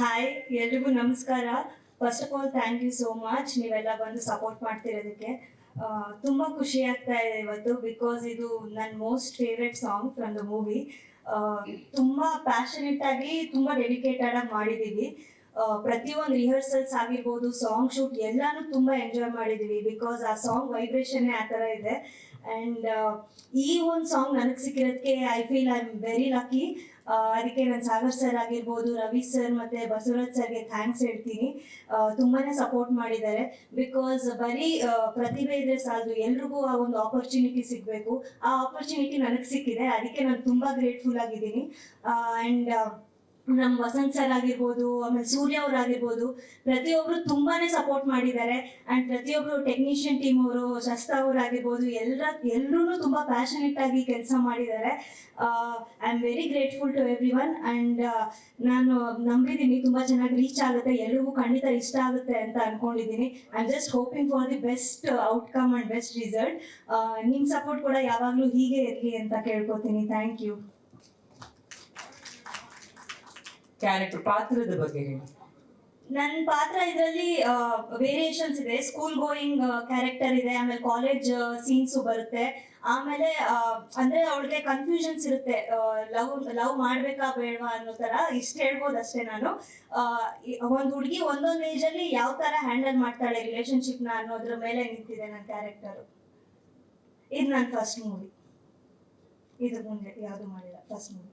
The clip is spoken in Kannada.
ಹಾಯ್ ಎಲ್ರಿಗೂ ನಮಸ್ಕಾರ. First of all thank you so much ನೀವೆಲ್ಲ ಬಂದು ಸಪೋರ್ಟ್ ಮಾಡ್ತಿರೋದಕ್ಕೆ ತುಂಬ ಖುಷಿ ಆಗ್ತಾ ಇದೆ ಇವತ್ತು ಬಿಕಾಸ್ ಇದು ನನ್ನ most favourite song from the movie ತುಂಬಾ ಪ್ಯಾಷನೆಟ್ ಆಗಿ, ತುಂಬಾ ಡೆಡಿಕೇಟೆಡ್ ಆಗಿ ಮಾಡಿದೀವಿ. ಪ್ರತಿಯೊಂದು ರಿಹರ್ಸಲ್ಸ್ ಆಗಿರ್ಬೋದು ಸಾಂಗ್ ಶೂಟ್ ಎಲ್ಲಾನು ತುಂಬಾ ಎಂಜಾಯ್ ಮಾಡಿದೀವಿ ಬಿಕಾಸ್ ಆ ಸಾಂಗ್ ವೈಬ್ರೇಷನ್ ಆ ಥರ ಇದೆ. ಅಂಡ್ ಈ ಒಂದು ಸಾಂಗ್ ನನಗೆ ಸಿಕ್ಕಿರೋದಕ್ಕೆ I feel I am very lucky ಅದಕ್ಕೆ ನಾನು ಸಾಗರ್ ಸರ್ ಆಗಿರ್ಬೋದು, ರವಿ ಸರ್ ಮತ್ತೆ ಬಸವರಾಜ್ ಸರ್ಗೆ ಥ್ಯಾಂಕ್ಸ್ ಹೇಳ್ತೀನಿ. ತುಂಬಾ ಸಪೋರ್ಟ್ ಮಾಡಿದ್ದಾರೆ. ಬಿಕಾಸ್ ಬರೀ ಪ್ರತಿಭೆ ಇದ್ರೆ ಸಾಲದು, ಎಲ್ರಿಗೂ ಆ ಒಂದು ಆಪರ್ಚುನಿಟಿ ಸಿಗಬೇಕು. ಆ ಆಪರ್ಚುನಿಟಿ ನನಗೆ ಸಿಕ್ಕಿದೆ. ಅದಕ್ಕೆ ನಾನು ತುಂಬಾ ಗ್ರೇಟ್ಫುಲ್ ಆಗಿದ್ದೀನಿ. ಅಂಡ್ ನಮ್ಮ ವಸಂತ್ ಸರ್ ಆಗಿರ್ಬೋದು, ಆಮೇಲೆ ಸೂರ್ಯ ಅವ್ರು ಆಗಿರ್ಬೋದು, ಪ್ರತಿಯೊಬ್ರು ತುಂಬಾನೇ ಸಪೋರ್ಟ್ ಮಾಡಿದ್ದಾರೆ. ಅಂಡ್ ಪ್ರತಿಯೊಬ್ರು ಟೆಕ್ನಿಷಿಯನ್ ಟೀಮ್ ಅವರು ಶಸ್ತ ಅವ್ರು ಆಗಿರ್ಬೋದು, ಎಲ್ಲ ಎಲ್ಲರೂ ತುಂಬಾ ಪ್ಯಾಷನೆಟ್ ಆಗಿ ಕೆಲಸ ಮಾಡಿದ್ದಾರೆ. I am very grateful to everyone and ನಾನು ನಂಬಿದ್ದೀನಿ ತುಂಬಾ ಚೆನ್ನಾಗಿ ರೀಚ್ ಆಗುತ್ತೆ, ಎಲ್ರಿಗೂ ಖಂಡಿತ ಇಷ್ಟ ಆಗುತ್ತೆ ಅಂತ ಅನ್ಕೊಂಡಿದ್ದೀನಿ I am just hoping for the best outcome and best result ನಿಮ್ ಸಪೋರ್ಟ್ ಕೂಡ ಯಾವಾಗ್ಲೂ ಹೀಗೆ ಇರಲಿ ಅಂತ ಕೇಳ್ಕೊತೀನಿ. ಥ್ಯಾಂಕ್ ಯು ಕ್ಯಾರೆಕ್ಟರ್ ಪಾತ್ರದ ಬಗ್ಗೆ ಹೇಳಿ. ನನ್ನ ಪಾತ್ರ ಇದರಲ್ಲಿ ವೇರಿಯೇಷನ್ಸ್ ಇದೆ. ಸ್ಕೂಲ್ ಗೋಯಿಂಗ್ ಕ್ಯಾರೆಕ್ಟರ್ ಇದೆ. ಆಮೇಲೆ ಕಾಲೇಜ್ ಸೀನ್ಸ್ ಬರುತ್ತೆ. ಆಮೇಲೆ ಅಂದ್ರೆ ಅವಳಿಗೆ ಕನ್ಫ್ಯೂಷನ್ಸ್ ಇರುತ್ತೆ. ಲವ್ ಲವ್ ಮಾಡ್ಬೇಕಾ ಬೇಡವಾ ಅನ್ನೋ ತರ ಇಷ್ಟ ಹೇಳ್ಬೋದು ಅಷ್ಟೇ ನಾನು. ಒಂದು ಹುಡುಗಿ ಒಂದೊಂದು ಏಜ್ ಅಲ್ಲಿ ಯಾವ ತರ ಹ್ಯಾಂಡಲ್ ಮಾಡ್ತಾಳೆ ರಿಲೇಶನ್ಶಿಪ್ನ ಅನ್ನೋದ್ರ ಮೇಲೆ ನಿಂತಿದೆ ನನ್ನ ಕ್ಯಾರೆಕ್ಟರ್ ಇದು ನನ್ನ ಫಸ್ಟ್ ಮೂವಿ ಇದು ಮುಂದೆ ಯಾವುದು ಮಾಡಿಲ್ಲ ಫಸ್ಟ್ ಮೂವಿ